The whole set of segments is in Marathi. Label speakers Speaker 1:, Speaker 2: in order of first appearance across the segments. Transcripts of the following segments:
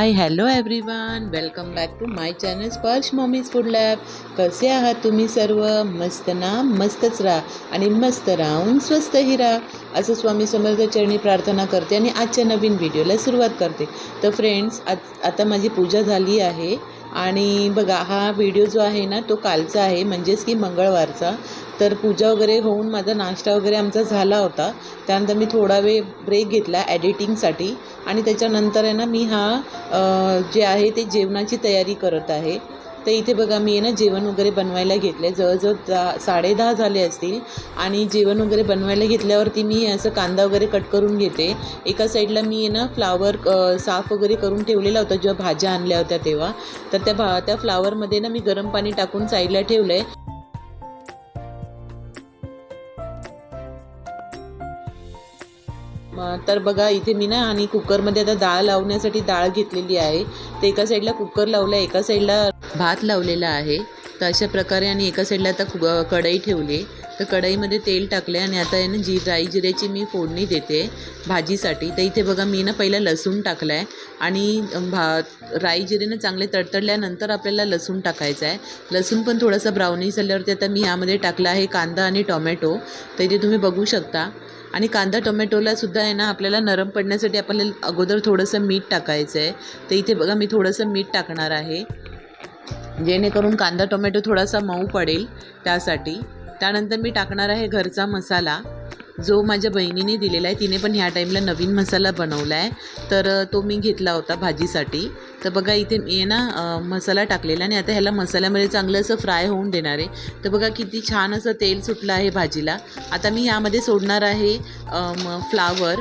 Speaker 1: Hi hello everyone welcome back to my channel Sparsh mommy's food lab कसे आहात तुम्ही सर्व? मस्त ना? मस्तच राहा. आणि मस्त राहून स्वस्तही राहा. असं स्वामी समर्थ चरणी प्रार्थना करते आणि आजच्या नवीन व्हिडिओला सुरुवात करते. तर फ्रेंड्स आज आता माझी पूजा झाली आहे. आणि बघा हा व्हिडिओ जो आहे ना तो कालचा आहे. म्हणजेच की मंगळवारचा. तर पूजा वगैरे होऊन माझा नाश्ता वगैरे आमचा झाला होता. त्यानंतर मी थोडा वेळ ब्रेक घेतला एडिटिंगसाठी आणि त्याच्यानंतर आहे ना मी हा जे आहे ते जेवणाची तयारी करत आहे. तर इथे बघा मी आहे ना जेवण वगैरे बनवायला घेतले जवळजवळ दहा साडे दहा झाले असतील. आणि जेवण वगैरे बनवायला घेतल्यावरती मी असं कांदा वगैरे कट करून घेते. एका साईडला मी आहे ना फ्लावर साफ वगैरे करून ठेवलेला होता जेव्हा भाज्या आणल्या होत्या तेव्हा. तर त्या भा त्या फ्लावरमध्ये ना मी गरम पाणी टाकून साईडला ठेवलं आहे तर बघा इथे मी ना आणि कुकरमध्ये आता डाळ लावण्यासाठी डाळ घेतलेली आहे. तर एका साईडला कुकर लावला आहे एका साईडला भात लावलेला आहे. तर अशा प्रकारे आणि एका साईडला आता कु- कढई ठेवली. तर कढईमध्ये तेल टाकले आणि आता आहे ना जी राई जिऱ्याची मी फोडणी देते भाजीसाठी. तर इथे बघा मी ना पहिला लसूण टाकला आहे आणि भा राई जिरेनं चांगले तडतडल्यानंतर आपल्याला लसूण टाकायचं आहे लसूण पण थोडंसं ब्राउनी झाल्यावरती आता मी ह्यामध्ये टाकला आहे कांदा आणि टोमॅटो. तर इथे तुम्ही बघू शकता. आणि कांदा टोमॅटोला सुद्धा आहे ना आपल्याला नरम पडण्यासाठी आपल्याला अगोदर थोडंसं मीठ टाकायचं आहे तर इथे बघा मी थोडंसं मीठ टाकणार आहे. जेणेकरून कांदा टोमॅटो थोडासा मऊ पडेल त्यासाठी. त्यानंतर मी टाकणार आहे घरचा मसाला जो माझ्या बहिणीने दिलेला आहे. तिने पण ह्या टाईमला नवीन मसाला बनवला आहे तर तो मी घेतला होता भाजीसाठी. तर बघा इथे मी ना मसाला टाकलेला आणि आता ह्याला मसाल्यामध्ये चांगलं असं फ्राय होऊन देणार आहे. तर बघा किती छान असं तेल सुटलं आहे भाजीला. आता मी ह्यामध्ये सोडणार आहे म फ्लावर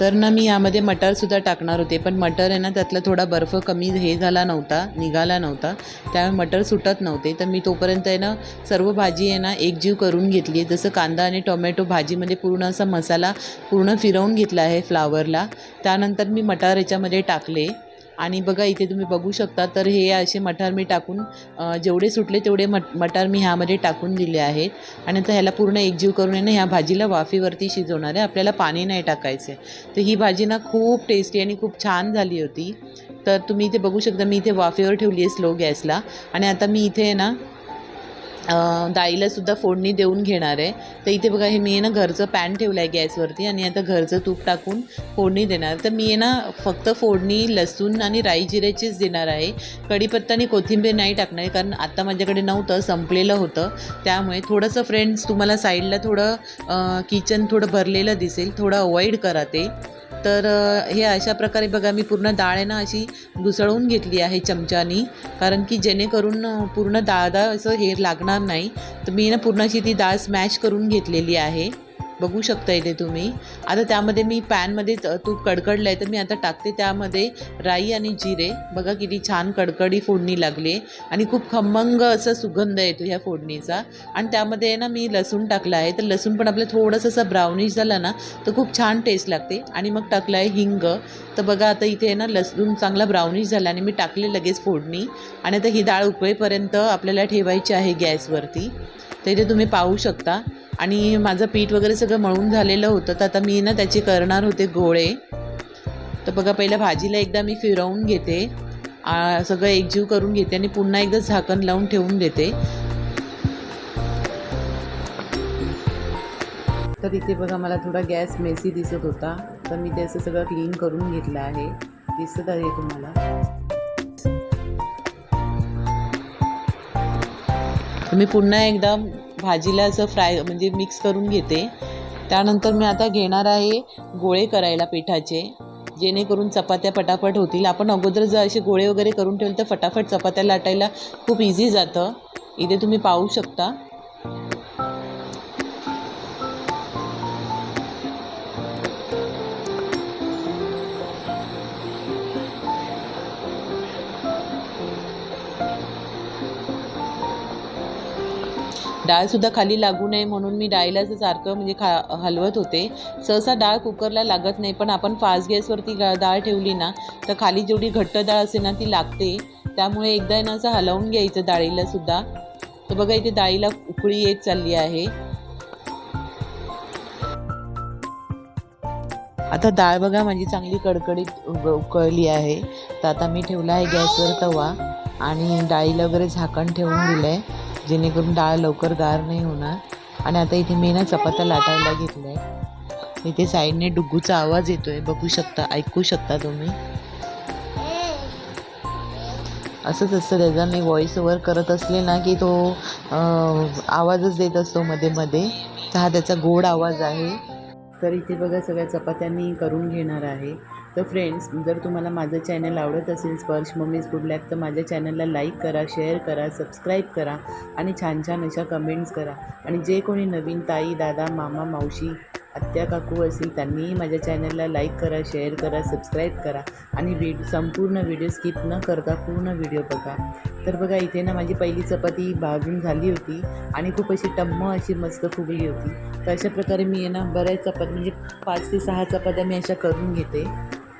Speaker 1: तर ना मी यामध्ये मटरसुद्धा टाकणार होते पण मटर आहे ना त्यातला थोडा बर्फ कमी हे झाला नव्हता निघाला नव्हता. त्यामुळे मटर सुटत नव्हते. तर मी तोपर्यंत आहे ना सर्व भाजी आहे ना एकजीव करून घेतली आहे. जसं कांदा आणि टोमॅटो भाजीमध्ये पूर्ण असा मसाला पूर्ण फिरवून घेतला आहे फ्लावरला. त्यानंतर मी मटार याच्यामध्ये टाकले. आणि बघा इथे तुम्ही बघू शकता तर हे असे मटार मी टाकून जेवढे सुटले तेवढे मट मटार मी ह्यामध्ये टाकून दिले आहेत. आणि आता ह्याला पूर्ण एकजीव करून आहे ना ह्या भाजीला वाफेवरती शिजवणार आहे. आपल्याला पाणी नाही टाकायचं आहे तर ही भाजी ना खूप टेस्टी आणि खूप छान झाली होती. तर तुम्ही इथे बघू शकता मी इथे वाफेवर ठेवली आहे स्लो गॅसला आणि आता मी इथे आहे ना अं, सुद्धा फोडणी देऊन घेणार आहे. तर इथे बघा हे मी आहे ना घरचं पॅन ठेवलं आहे गॅसवरती आणि आता घरचं तूप टाकून फोडणी देणार. तर मी आहे ना फक्त फोडणी लसूण आणि राई जिऱ्याचीच देणार आहे. कढीपत्ता आणि कोथिंबीर नाही टाकणार आहे कारण आता माझ्याकडे नव्हतं संपलेलं होतं. त्यामुळे थोडंसं फ्रेंड्स तुम्हाला साईडला थोडं किचन थोडं भरलेलं दिसेल. थोडं अवॉइड करा ते. तर हे अशा प्रकारे बघा मी पूर्ण डाळ आहे ना अशी घुसळून घेतली आहे चमच्यानी. कारण की जेणेकरून पूर्ण डाळ डाळ असं हे लागणार नाही. तर मी ना पूर्णाची ती डाळ स्मॅश करून घेतलेली आहे. बघू शकता इथे तुम्ही. आता त्यामध्ये मी पॅनमध्ये तूप कडकडलं आहे तर मी आता टाकते. त्यामध्ये राई आणि जिरे. बघा किती छान कडकडी फोडणी लागली. आहे आणि खूप खमंग असा सुगंध येतो ह्या फोडणीचा. आणि त्यामध्ये आहे ना मी लसूण टाकलं आहे. तर लसूण पण आपलं थोडंसं असं ब्राउनिश झालं ना तर खूप छान टेस्ट लागते. आणि मग टाकलं आहे हिंग. तर बघा आता इथे आहे ना लसूण चांगला ब्राउनिश झाला आणि मी टाकले लगेच फोडणी. आणि आता ही डाळ उकळेपर्यंत आपल्याला ठेवायची आहे गॅसवरती. तर इथे तुम्ही पाहू शकता. आणि माझं पीठ वगैरे सगळं मळून झालेलं होतं. तर आता मी ना त्याचे करणार होते गोळे. तर बघा पहिल्या भाजीला एकदा मी फिरवून घेते. आ, सगळं एकजीव करून घेते आणि पुन्हा एकदा झाकण लावून ठेवून देते. तर इथे बघा मला थोडा गॅस मेसी दिसत होता. तर मी ते असं सगळं क्लीन करून घेतलं आहे. दिसत आहे तुम्हाला? तर मी पुन्हा एकदा भाजीला असं फ्राय म्हणजे मिक्स करून घेते. त्यानंतर मी आता घेणार आहे गोळे करायला पिठाचे जेणेकरून चपात्या पटापट होतील. आपण अगोदर जर असे गोळे वगैरे करून ठेवले तर फटाफट चपात्या लाटायला खूप इझी जातं. इथे तुम्ही पाहू शकता. डाळसुद्धा खाली लागू नये म्हणून मी डाळीला असं सारखं म्हणजे खा हलवत होते. सहसा डाळ कुकरला लागत नाही पण आपण फास्ट गॅसवरती डाळ ठेवली ना तर खाली जेवढी घट्ट डाळ असेल ना ती लागते. त्यामुळे एकदा ना असं हलवून घ्यायचं डाळीला सुद्धा. तर बघा इथे डाळीला उकळी येत चालली आहे. आता डाळ बघा माझी चांगली कडकडीत उकळली आहे. तर आता मी ठेवला आहे गॅसवर तवा आणि डाळीला वगैरे झाकण ठेवून दिलं आहे जेणेकरून डाळ लवकर गार नाही होणार. आणि आता इथे मी ना चपात्या लाटायला घेतल्या आहे इथे साईडने डुग्गूचा आवाज येतो आहे बघू शकता ऐकू शकता तुम्ही? असंच असतं. त्याचा मी व्हॉइस ओव्हर करत असले ना की तो आवाजच देत असतो मध्ये मध्ये. हा त्याचा गोड आवाज आहे. तर इथे बघा सगळ्या चपात्या मी करून घेणार आहे. तर फ्रेंड्स जर तुम्हाला माझं चॅनल आवडत असेल स्पर्श मम्मीज फूड लॅब तर माझ्या चॅनलला लाईक करा शेअर करा सबस्क्राईब करा आणि छान छान अशा कमेंट्स करा. आणि जे कोणी नवीन ताई दादा मामा मावशी आत्या काकू असतील त्यांनीही माझ्या चॅनलला लाईक करा शेअर करा सबस्क्राईब करा आणि व्हिड संपूर्ण व्हिडिओ स्किप न करता पूर्ण व्हिडिओ बघा. तर बघा इथे ना माझी पहिली चपाती भाजून झाली होती आणि खूप अशी टम्म अशी मस्त फुगली होती. तर अशा प्रकारे मी आहे ना बऱ्याच चपाती म्हणजे पाच ते सहा चपात्या मी अशा करून घेते.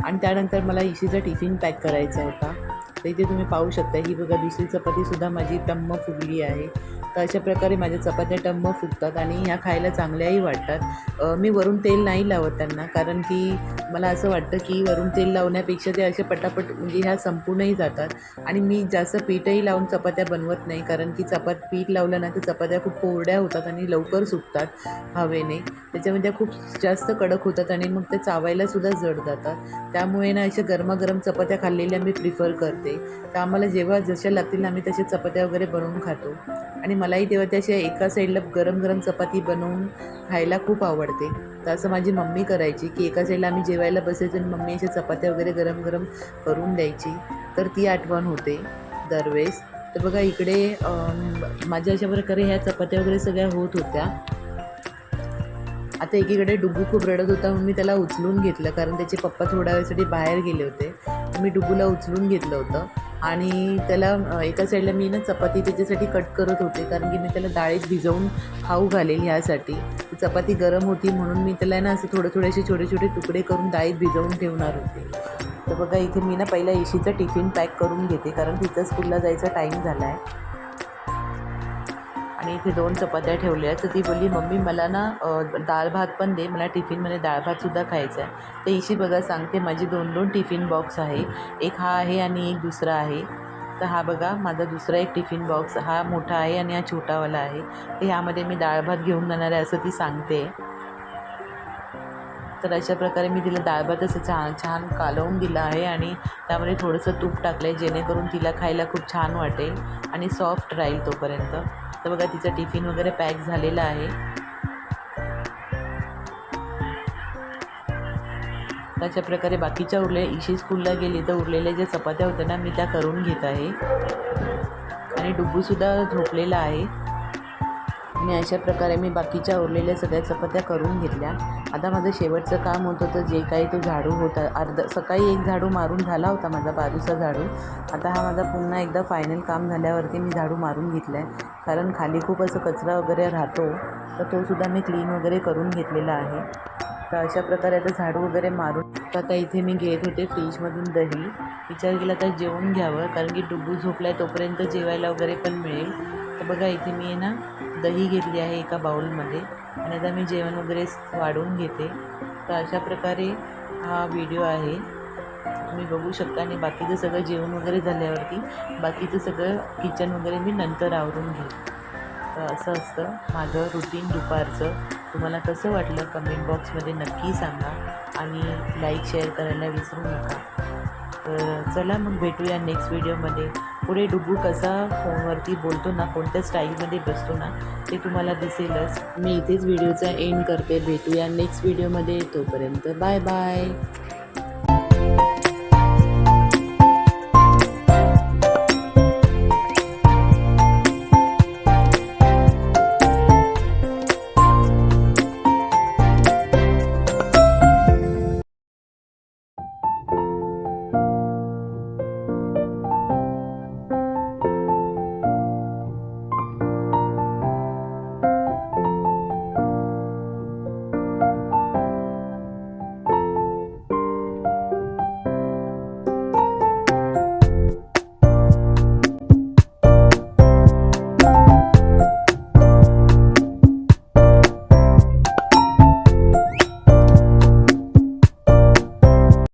Speaker 1: आणि त्यानंतर मला इशीचा टिफिन पॅक करायचा होता. तर इथे तुम्ही पाहू शकता ही बघा दुसरी चपातीसुद्धा माझी टम्म फुगली आहे. तर अशा प्रकारे माझ्या चपात्या टम्म फुगतात आणि ह्या खायला चांगल्याही वाटतात. मी वरून तेल नाही लावत त्यांना कारण की मला असं वाटतं की वरून तेल लावण्यापेक्षा ते असे पटापट म्हणजे ह्या संपूर्णही जातात. आणि मी जास्त पीठही लावून चपात्या बनवत नाही कारण की चपात पीठ लावलं ना तर चपात्या खूप कोरड्या होतात आणि लवकर सुकतात हवेने. त्याच्यामध्ये त्या खूप जास्त कडक होतात आणि मग त्या चावायलासुद्धा जड जातात. त्यामुळे ना अशा गरमागरम चपात्या खाल्लेल्या मी प्रिफर करते. तर आम्हाला जेव्हा जशा लागतील आम्ही तशा चपात्या वगैरे बनवून खातो. आणि मलाही तेव्हा त्याच्या एका साईडला गरम गरम चपाती बनवून खायला खूप आवडते. तर असं माझी मम्मी करायची की एका साईडला आम्ही जेवायला बसायचो आणि मम्मी अशा चपात्या वगैरे गरम गरम करून द्यायची. तर ती आठवण होते दरवेळेस. तर बघा इकडे माझ्या अशा प्रकारे ह्या चपात्या वगैरे सगळ्या होत होत्या. आता एकीकडे डुबू खूप रडत होता म्हणून मी त्याला उचलून घेतलं कारण त्याचे पप्पा थोड्या वेळेसाठी बाहेर गेले होते. मी डुबूला उचलून घेतलं होतं. आणि त्याला एका साईडला मी ना चपाती त्याच्यासाठी कट करत होते कारण की मी त्याला डाळीत भिजवून खाऊ घालेल ह्यासाठी. चपाती गरम होती म्हणून मी त्याला ना असं थोडे थोडेसे छोटे छोटे तुकडे करून डाळीत भिजवून ठेवणार होते. तर बघा इथे मी ना पहिला एशीचा टिफिन पॅक करून घेते कारण तिथं स्कूलला जायचा टाईम झाला आहे मी इथे दोन चपात्या ठेवल्या तर ती बोलली मम्मी मला ना दाळ डाळ भात पण दे. मला टिफिनमध्ये डाळ भातसुद्धा खायचा आहे तर इशी बघा सांगते माझी दोन दोन टिफिन बॉक्स आहे. एक हा आहे आणि एक दुसरा आहे. तर हा बघा माझा दुसरा एक टिफिन बॉक्स हा मोठा आहे आणि हा छोटावाला आहे. तर ह्यामध्ये मी डाळ भात घेऊन जाणार आहे असं ती सांगते. तर अशा प्रकारे मी तिला डाळभात असं छान छान कालवून दिलं आहे आणि त्यामध्ये थोडंसं तूप टाकलं आहे जेणेकरून तिला खायला खूप छान वाटेल आणि सॉफ्ट राहील तोपर्यंत. तर बघा तिचा टिफिन वगैरे पॅक झालेला आहे. अशा प्रकारे बाकीच्या उरले इशी स्कूलला गेली तर उरलेल्या ज्या चपात्या होत्या ना मी त्या करून घेत आहे. आणि डुबूसुद्धा झोपलेला आहे. आणि अशा प्रकारे मी बाकीच्या उरलेल्या सगळ्या चपात्या करून घेतल्या. आता माझं शेवटचं काम होतं होतं जे काही तो झाडू होता अर्धा सकाळी एक झाडू मारून झाला होता माझा बाजूचा झाडू. आता हा माझा पुन्हा एकदा फायनल काम झाल्यावरती मी झाडू मारून घेतला आहे कारण खाली खूप असं कचरा वगैरे राहतो तर तोसुद्धा मी क्लीन वगैरे करून घेतलेला आहे. तर अशा प्रकारे आता झाडू वगैरे मारून आता इथे मी घेत होते फ्रीजमधून दही. विचार केला तर जेवून घ्यावं कारण की डुबू झोपला आहे तोपर्यंत जेवायला वगैरे पण मिळेल. तर बघा इथे मी आहे ना दही घेतली आहे एका बाऊलमध्ये आणि आता मी जेवण वगैरे वाढवून घेते. तर अशा प्रकारे हा व्हिडिओ आहे. तुम्ही बघू शकता. आणि बाकीचं सगळं जेवण वगैरे झाल्यावरती बाकीचं सगळं किचन वगैरे मी नंतर आवरून घेईन. तर असं असतं माझं रुटीन दुपारचं. तुम्हाला कसं वाटलं कमेंट बॉक्समध्ये नक्की सांगा. आणि लाईक शेअर करायला विसरू नका. तर चला मग भेटूया नेक्स्ट व्हिडिओमध्ये पुढे डुबू कसा फोनवरती बोलतो ना कोणत्या स्टाईलमध्ये बसतो ना ते तुम्हाला दिसेलच. मी इथेच व्हिडिओचा एंड करते. भेटूया नेक्स्ट व्हिडिओमध्ये तोपर्यंत बाय बाय.